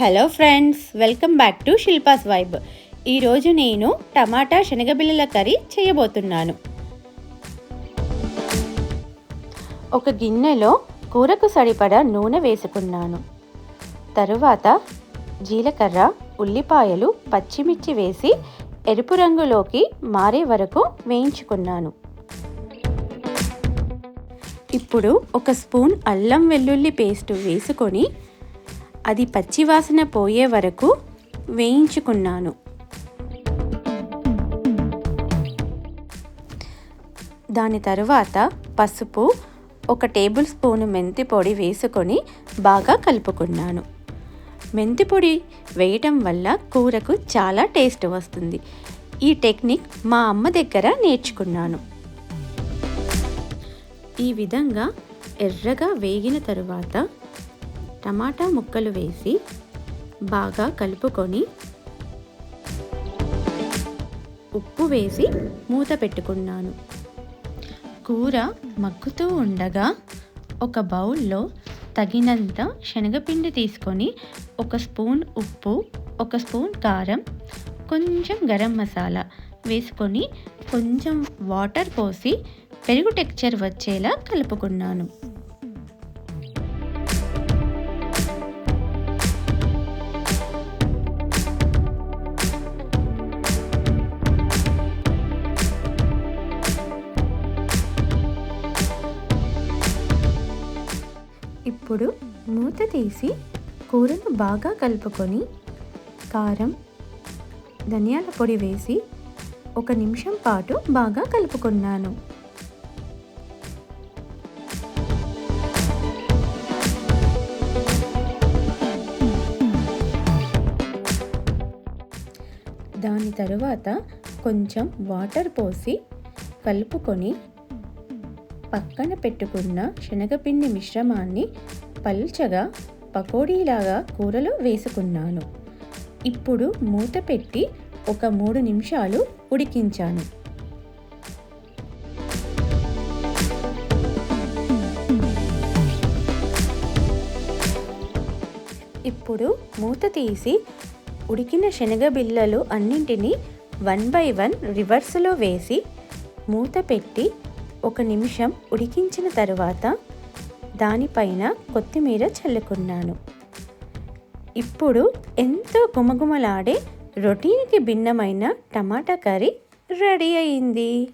Hello friends welcome back to Shilpa's vibe ఈరోజు నేను టమాటా శనగబిల్లల curry చేయబోతున్నాను. ఒక గిన్నెలో కూరకు సరిపడా నూనె వేసుకున్నాను. తరువాత జీలకర్ర ఉల్లిపాయలు పచ్చిమిర్చి వేసి ఎరుపు రంగులోకి మారే వరకు వేయించుకున్నాను. ఇప్పుడు ఒక స్పూన్ అల్లం వెల్లుల్లి పేస్ట్ వేసుకొని అది పచ్చివాసన పోయే వరకు వేయించుకున్నాను. దాని తరువాత పసుపు ఒక టేబుల్ స్పూన్ మెంతి పొడి వేసుకొని బాగా కలుపుకున్నాను. మెంతి పొడి వేయటం వల్ల కూరకు చాలా టేస్ట్ వస్తుంది. ఈ టెక్నిక్ మా అమ్మ దగ్గర నేర్చుకున్నాను. ఈ విధంగా ఎర్రగా వేగిన తరువాత టమాటా ముక్కలు వేసి బాగా కలుపుకొని ఉప్పు వేసి మూత పెట్టుకున్నాను. కూర మగ్గుతూ ఉండగా ఒక బౌల్లో తగినంత శనగపిండి తీసుకొని ఒక స్పూన్ ఉప్పు ఒక స్పూన్ కారం కొంచెం గరం మసాలా వేసుకొని కొంచెం వాటర్ పోసి పెరుగు టెక్చర్ వచ్చేలా కలుపుకున్నాను. ఇప్పుడు మూత తీసి కూరను బాగా కలుపుకొని కారం ధనియాల పొడి వేసి ఒక నిమిషం పాటు బాగా కలుపుకున్నాను. దాని తరువాత కొంచెం వాటర్ పోసి కలుపుకొని పక్కన పెట్టుకున్న శనగపిండి మిశ్రమాన్ని పల్చగా పకోడీలాగా కూరలో వేసుకున్నాను. ఇప్పుడు మూత పెట్టి ఒక మూడు నిమిషాలు ఉడికించాను. ఇప్పుడు మూత తీసి ఉడికిన శనగ బిళ్ళలు అన్నింటినీ వన్ బై వన్ రివర్స్లో వేసి మూత పెట్టి ఒక నిమిషం ఉడికించిన తరువాత దానిపైన కొత్తిమీర చల్లుకున్నాను. ఇప్పుడు ఎంతో గుమగుమలాడే రొటీన్కి భిన్నమైన టమాటా కర్రీ రెడీ అయింది.